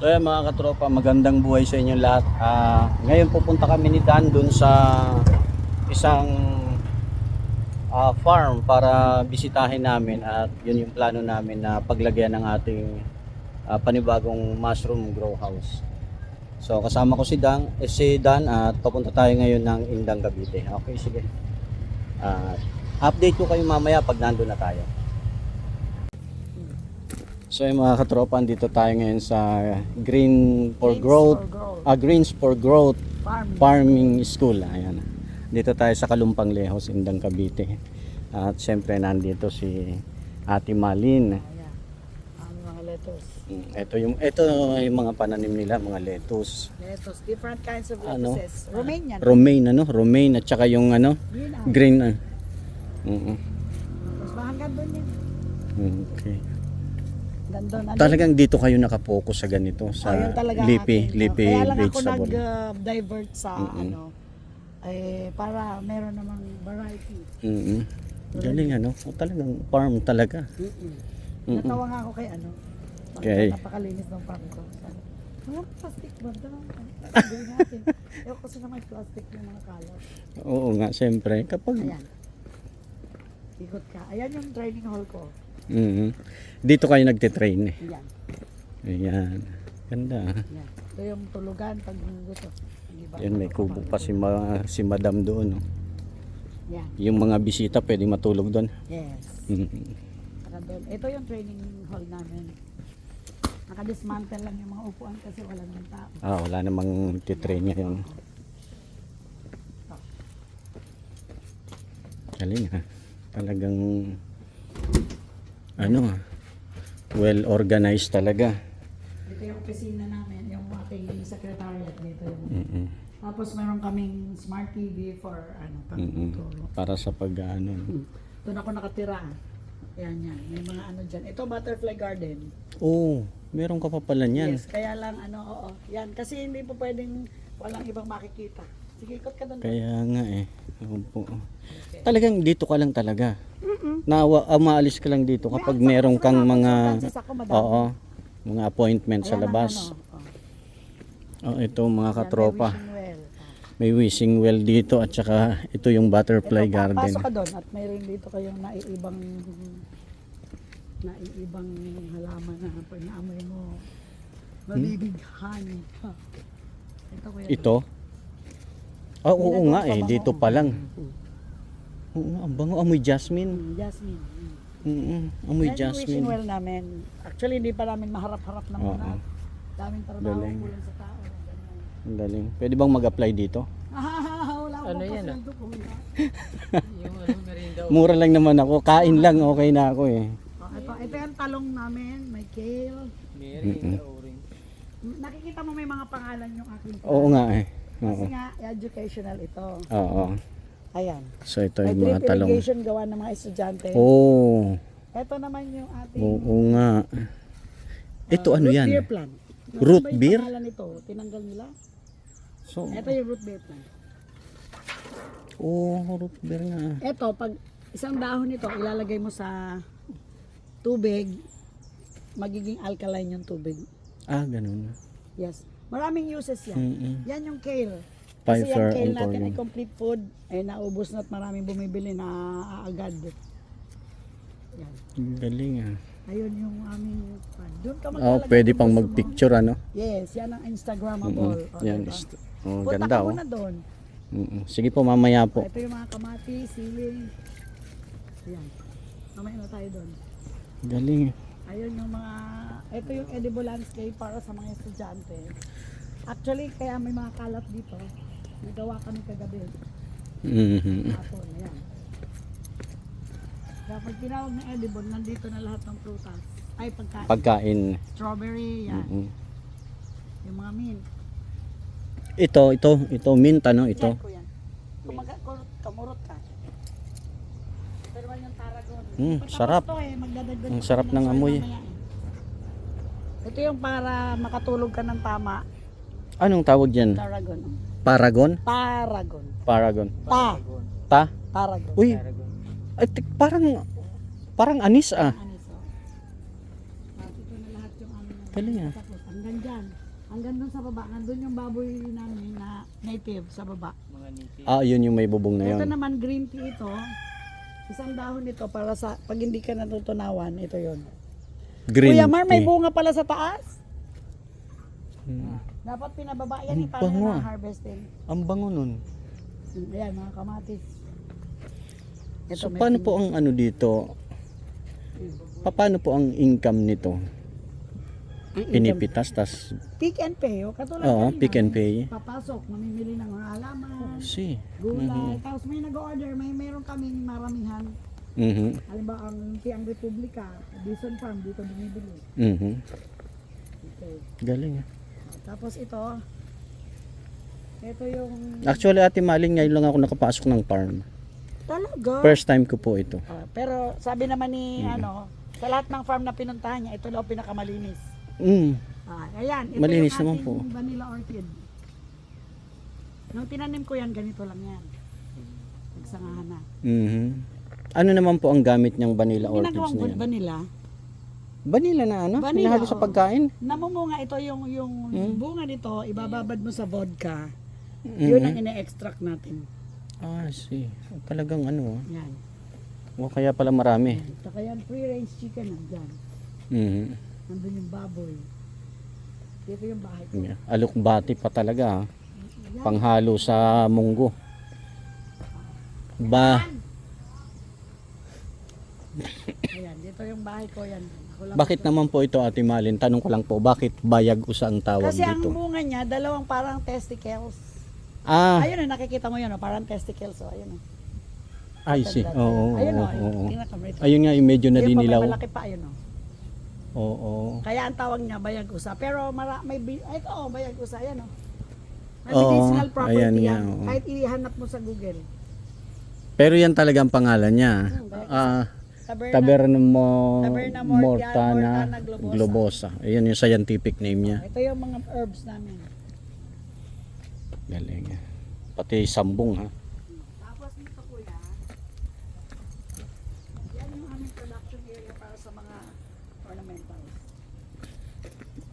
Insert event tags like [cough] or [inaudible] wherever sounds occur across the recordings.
So yan mga katropa, magandang buhay sa inyo lahat. Ah, ngayon pupunta kami ni Dan dun sa isang ah, farm para bisitahin namin at yun yung plano namin na paglagyan ng ating ah, panibagong mushroom grow house. So kasama ko si Dan, eh, si Dan at papunta tayo ngayon ng Indang Cavite. Okay, sige. Ah, update ko kayo mamaya pag nandun na tayo. So yung mga katropa, dito tayo ngayon sa Green for Greens Growth, for Growth. ah, Greens for Growth Farming. Farming School. Ayan. Dito tayo sa Kalumpang Lehos, Indang Cavite. At syempre nandito si Ate Malin. Ayan. Ang mga lettuce. Mm, Ito yung ito yung mga pananim nila, mga lettuce. Lettuce. Different kinds of Ano? lettuces. Romanian. Romaine ano, romaine at saka yung ano, Green green. ah. Mm-mm. Mas Gandun. Ano? Talagang dito kayo nakapokus sa ganito Oh, sa yun talaga Lipi, akin. Lipi Kaya lang ako nag-divert sa Mm-mm. ano, eh, para meron namang variety. Mm-mm. Galing ano, oh, talagang farm talaga. Mm-mm. Mm-mm. Natawa nga ako kay ano. Kay? Napakalinis ng farm ko. Walang plastic ba daw? Gawin natin. Ewan kasi na may plastic yung mga kalat. Oo nga, siyempre. Kapag Ayan. Ikot ka. Ayan yung training hall ko. Mhm. Dito kayo nagte-train eh. Ayan. Ayan. Ganda. ah. Ayan. Ito yung tulugan pag gusto. Yan may kubo pa si, ma, si madam doon. No? Yan. Yung mga bisita pwede matulog doon. Yes. Mhm. Doon. Ito yung training hall namin. Nakadismantle lang yung mga upuan kasi walang ng tao. Ah, wala namang titrain ngayon. Galing ha. Talagang ano well organized talaga. Dito yung opisina namin, yung ating secretariat dito yung Mhm. Tapos meron kaming smart TV for ano, Mhm. pagtuturo. Para sa pag ano. Hmm. Doon ako nakatira. Ayan yan. May mga ano dyan. Ito butterfly garden. Oh, meron ka pa pala niyan. Yes, kaya lang ano, oo. Yan, kasi hindi po pwedeng walang ibang makikita. Sige, ikot ka doon. Kaya nga eh. Opo. Talagang dito ka lang talaga. Na umaalis ka lang dito kapag May meron kang mga consultancies ako, madami. Oo. Mga appointment sa Ayan ang labas. ano, oh. Oh, ito mga Yan, may katropa. wishing well. May wishing well dito at saka ito yung butterfly Ito, garden. Pasok ka doon at mayroon dito kayong naiibang naiibang halaman na pag naamoy mo mabibighan. Ha. Ito kuya. Ito? Ah, oo Ginagawa nga pa eh. ba Dito pa lang. Mm. Oo nga, ang bango. Amoy jasmine. Mm, Jasmine. Mm. Mm Amoy Yan yung wishing jasmine. well namin. Actually, hindi pa namin maharap-harap na muna. Oo. Daming trabaho Galing. kulang sa tao. Ganyan. Ang galing. Pwede bang mag-apply dito? Ah, [laughs] wala akong Ano yan, ah? pasweldo. Wala. [laughs] yung ano, merinda. Mura lang naman ako. Kain lang. Okay na ako eh. Oh, ito, ito yung talong namin. May kale. Merinda, orange. Nakikita mo may mga pangalan yung aking Oo nga eh. Kasi Oo. nga, educational ito. Oo. Ayan. So ito yung mga talong. irrigation gawa ng mga estudyante. Oh. Ito naman yung ating Oo nga. Ito uh, ano root yan? beer plant. Ano Root beer? pangalan nito? Tinanggal nila? So, Ito yung root beer plant. oh, root beer nga. Ito, pag isang dahon nito, ilalagay mo sa tubig, magiging alkaline yung tubig. Ah, ganun. Yes. Maraming uses yan. Mm-mm. Yan yung kale. Kasi star yung kale natin ay complete food. Eh, naubos na at maraming bumibili na agad. Yan. Galing ah. Ayun yung aming pan. Doon ka Oh, maglalagay pwede kung pang magpicture ano? Yes, yan ang. Instagrammable. O, Yan. diba? Oh, Punta ganda ka oh. muna doon. Mm-mm. Sige po, mamaya po. Ito yung mga kamati, sili. Ayan. Mamaya na tayo doon. Galing. Ayun yung mga, ito yung edible landscape para sa mga estudyante. Actually, kaya may mga kalat dito. Nagawa kami kagabi. Mhm. Hapon, ayan. Kaya pag tinawag na edible, nandito na lahat ng prutas. Ay, pagkain. Pagkain. Strawberry, yan. Mm-mm. Yung mga mint. Ito, ito, ito mint ano, ito. Yan ko yan. Kumaga, kamurot ka. Pero yung taragon. Mm, sarap. to eh, Ang sarap ng amoy. mamaya. Ito yung para makatulog ka ng tama. Anong tawag dyan? Taragon. Paragon? Taragon. Paragon. Ta. Ta? Taragon. Uy, ay, tik- parang, parang anis ah. So? Ah, ito na lahat yung ano. Galing ah. Tapos, ang Hanggang dyan. Hanggang dun sa baba. Nandun yung baboy namin na native sa baba. Mga niti. Ah, yun yung may bubong na Ito yun. naman green tea ito. Isang dahon ito para sa pag hindi ka natutunawan, ito yon. Green Kuya Mar, may tea. bunga pala sa taas. Hmm. Dapat pinababa yan Ang eh, paano bango na ah. harvesting. Ang bango nun. Ayan, mga kamatis. So may paano po ang ano dito? Pa- Paano po ang income nito? Ang income. Pinipitas, tas Pick and pay. Oh. Katulad Oo, kanina, pick and pay. Papasok, mamimili ng mga halaman, si. gulay. Tapos may nag-order, may meron kaming maramihan. Mhm. Halimbawa, ang Tiang Republika, Bison Farm, dito bumibili. Mhm. Okay. Galing. ah. Tapos ito, ito yung Actually, Ate Maling, ngayon lang ako nakapasok ng farm. talaga. First time ko po ito. Ah, pero sabi naman ni ano, sa lahat ng farm na pinuntahan niya, ito daw pinakamalinis. Mm. Ah, ayan, ito Malinis yung naman po. vanilla orchid. Nung tinanim ko yan, ganito lang yan. Nagsangahan na. Mhm. Ano naman po ang gamit niyang vanilla orchids Ginagawang na yan? vanilla. Vanilla na ano? Vanilla, Hinahalo sa oo. pagkain? Namumunga ito yung yung Hmm? bunga nito, ibababad mo sa vodka. Mhm. Yun ang ine-extract natin. Ah, see. Talagang ano. ah. Yan. O kaya pala marami. Saka yan, free range chicken nandyan. Mhm. Nandun yung baboy. Dito yung bahay ko. Yeah. Alukbati pa talaga. ah. Yan. Panghalo sa munggo. Ba, Ayan, dito yung bahay ko yan. Ako lang bakit naman po ito Ate Malin? Tanong ko lang po, bakit bayag usa ang tawag Kasi ang dito? bunga niya, dalawang parang testicles. Ah, Ayun o, nakikita mo yun o, parang testicles o. Ayun o. I see. Oo, oo, ayun oo, ayun. oo. Tingnan ka. Ayun nga, yung medyo Ayun pa, may nalinilaw. malaki pa, ayun o. Oo. Kaya ang tawag niya, bayag usa. Pero mara, may, bi- ay, ito o, bayag usa, yan o. May Oo, medicinal property ayan nga, yan. oo. Kahit ihanap mo sa Google. Pero yan talaga ang pangalan niya. Hmm, Ah, Taberna, Taberna mo Taberna Mortana Mortana Globosa. Globosa. Ayan yung scientific name niya. Ito yung mga herbs namin. Galing. Pati sambong ha. Tapos nito kuya, yan yung aming production area para sa mga ornamentals.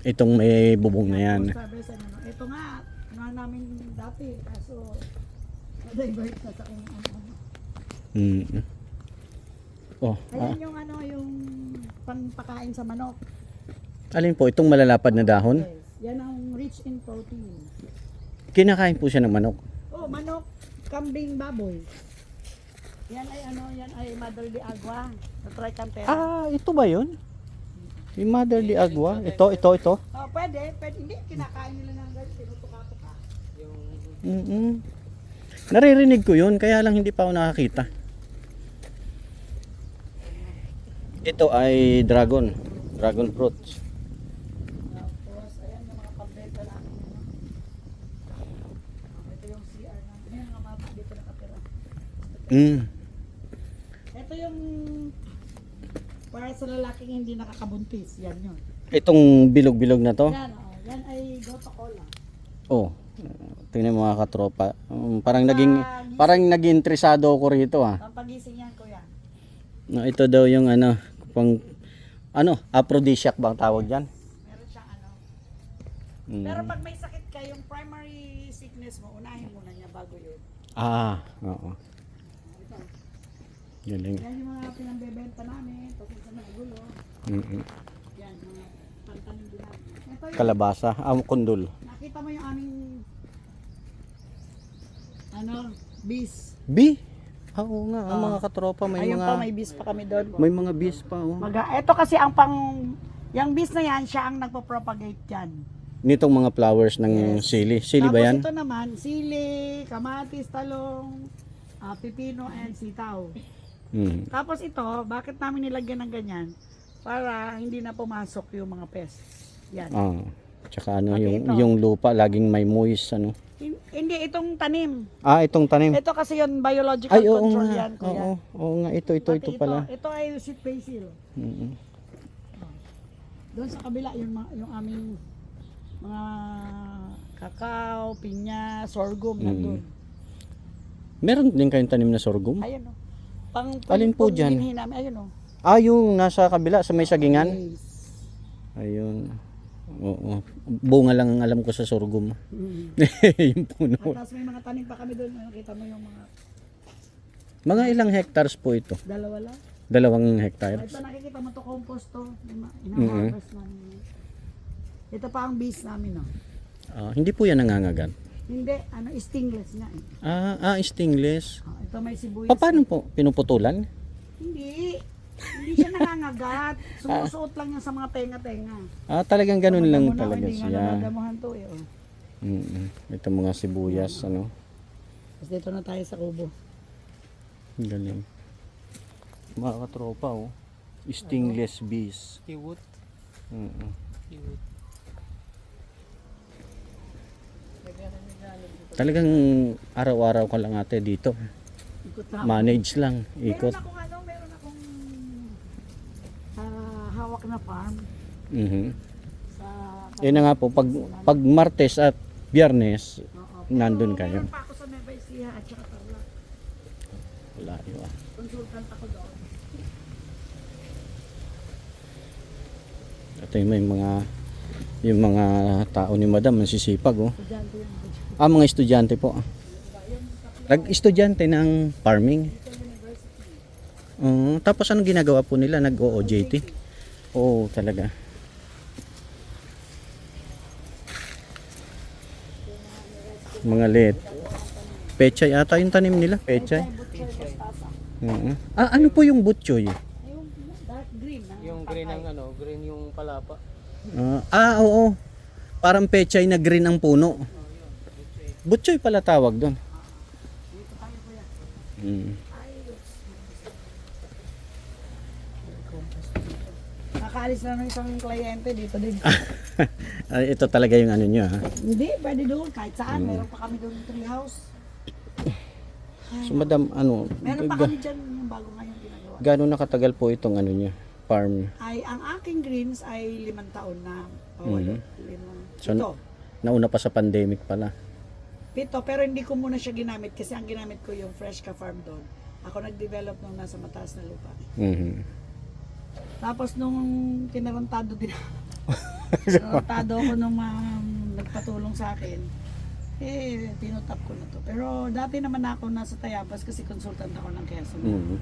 Itong may bubong na yan. Tapos sabi sa ano, ito nga, ano namin dati, kaso na-divert na sa kung ano. ano. Oh, ah, Ayan yung ano, yung panpakain sa manok. alin po itong malalapad na dahon? Yes. Yan ang rich in protein. Kinakain po siya ng manok. Oh, manok, kambing, baboy. Yan ay ano, yan ay Madre de Agua. Sa Tricantera. Ah, ito ba 'yun? Yung motherly agua. Ito, ito, ito. Oh, pwede, pwede. Hindi, kinakain nila ng ganyan, tinutuka-tuka. Mm Naririnig ko 'yun, kaya lang hindi pa ako nakakita. Ito ay dragon. Dragon fruits. Mm. Ito yung para sa lalaking hindi nakakabuntis. Yan yun. Itong bilog-bilog na to. Yan, oh. Yan ay Goto Cola. Oh. Tingnan mo mga katropa. Um, parang naging parang naging interesado ako rito ah. Pampagising yan, kuya. No, ito daw yung ano, pang ano, aphrodisiac bang tawag diyan? Meron siyang ano. Mm. Pero pag may sakit ka, yung primary sickness mo, unahin muna niya bago yun. Ah, oo. Ito. Galing. Yan yung mga pinambebenta namin. Tapos sa mga gulo. Mm-mm. Yan, mga pantanim din namin. Ito yung Kalabasa, ah, kundul. Nakita mo yung aming ano, bees. B. Ah, oo nga, ang mga katropa may Ayun mga pa, may bees pa kami doon. may mga bees pa oh. Maga, ito kasi ang pang, yung bees na yan, siya ang nagpo-propagate yan. Nitong mga flowers ng Yes. sili. Sili ba Tapos yan? ito naman, sili, kamatis, talong, ah, pipino, and sitaw. Mm. Tapos ito, bakit namin nilagyan ng ganyan? Para hindi na pumasok yung mga pests. Yan. Ah. Tsaka ano Pati yung ito. yung lupa laging may moist ano. Hin- Hindi, itong tanim. Ah, itong tanim. Ito kasi yung biological Ay, oo control nga. yan, kuya. Oo, oo nga ito ito Pati ito pala. Ito, ay sweet basil. Mm. Doon sa kabila yung mga- yung aming mga kakao, pinya, sorghum Mm. nandun. Meron din kayong tanim na sorghum? Ayun oh. Pang Alin po dyan? namin ayun oh. Ah, yung nasa kabila sa may sagingan? Yes. Ayun. Oo. Bunga lang ang alam ko sa sorghum. Mm. [laughs] yung puno. At tapos may mga tanim pa kami doon. Nakita mo yung mga Mga ilang hectares po ito? dalawa lang. Dalawang hectares. Ito nakikita mo to compost to. Ina- Mm-hmm. Ina-harvest namin. Ito pa ang base namin, no? Ah, hindi po yan nangangagat. Hindi, ano, stingless nga eh. Ah, ah, stainless. Oh, ito may sibuyas. Pa, paano po? Pinuputulan? Hindi. Hindi siya nangangagat. Sumusuot lang yan sa mga tenga-tenga. Ah, talagang ganun lang Madamo na, talaga hindi nga siya. to eh. Oh. Mm Ito mga sibuyas, ano. Tapos dito na tayo sa kubo. Galing. Mga katropa, oh. Stingless bees. Kiwot. Mm Kiwot. Talagang araw-araw ka lang ate dito. Ikot na. Manage lang, ikot. Meron ano, meron akong hawak na farm Mhm. sa Yun na nga po, pag, pag Martes at Biyernes, Oo. nandun kayo. Meron pa ako sa Nueva Ecija at saka Tarlac. Wala yun ah. Consultant ako doon. Ito yung may mga yung mga tao ni madam nasisipag oh. Estudyante Ah, mga estudyante po. Nag-estudyante ng farming. Oo, tapos anong ginagawa po nila? Nag-OJT? Oo, talaga. Mga let. Pechay ata yung tanim nila. Pechay. Oo. Ah, ano po yung butchoy? Yung dark green. Yung green ang ano, green yung palapa. Ah, ah, oo. Parang pechay na green ang puno. Butchoy pala tawag doon. Mm. Nakaalis na ng isang kliyente dito din. [laughs] Ah, ito talaga yung ano nyo ha. Hindi, pwede doon. Kahit saan. Meron pa kami doon tree house. So madam, ano, Meron pa kami dyan yung bago ngayon ginagawa. gaano nakatagal po itong ano nyo, farm? Ay, ang aking greens ay limang taon na. O, Mhm. limang. So, Pito. Nauna pa sa pandemic pala. Pito, pero hindi ko muna siya ginamit kasi ang ginamit ko yung fresh ka farm doon. Ako nag-develop nung nasa mataas na lupa. Mhm. Tapos nung tinarantado din [laughs] tinarantado ako nung mga nagpatulong sa akin, eh, tinutap ko na to. Pero dati naman ako nasa Tayabas kasi consultant ako ng Quezon. Mhm.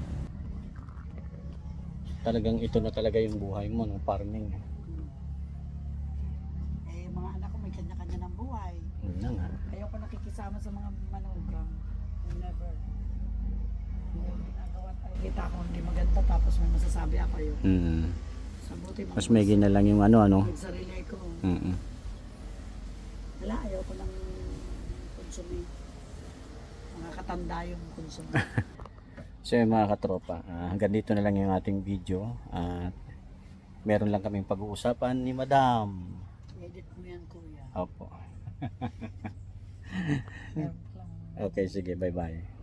Talagang ito na talaga yung buhay mo, no? farming. Eh, mga anak ko may kanya-kanya ng buhay. Yun na nga. Ayoko nakikisama sa mga manugang. Never. Yung ginagawa tayo. Kita ko hindi maganda tapos may masasabi ako yun. Mhm. Sa buti mga Mas may na lang yung ano, ano. With sarili ko. Mhm. Wala, ayoko nang konsumi. Mga katanda yung konsumi. [laughs] So yung mga katropa, ah, hanggang dito na lang yung ating video. At meron lang kaming pag-uusapan ni Madam. Edit mo yan, kuya. Opo. [laughs] Lang. Okay, sige. Bye-bye.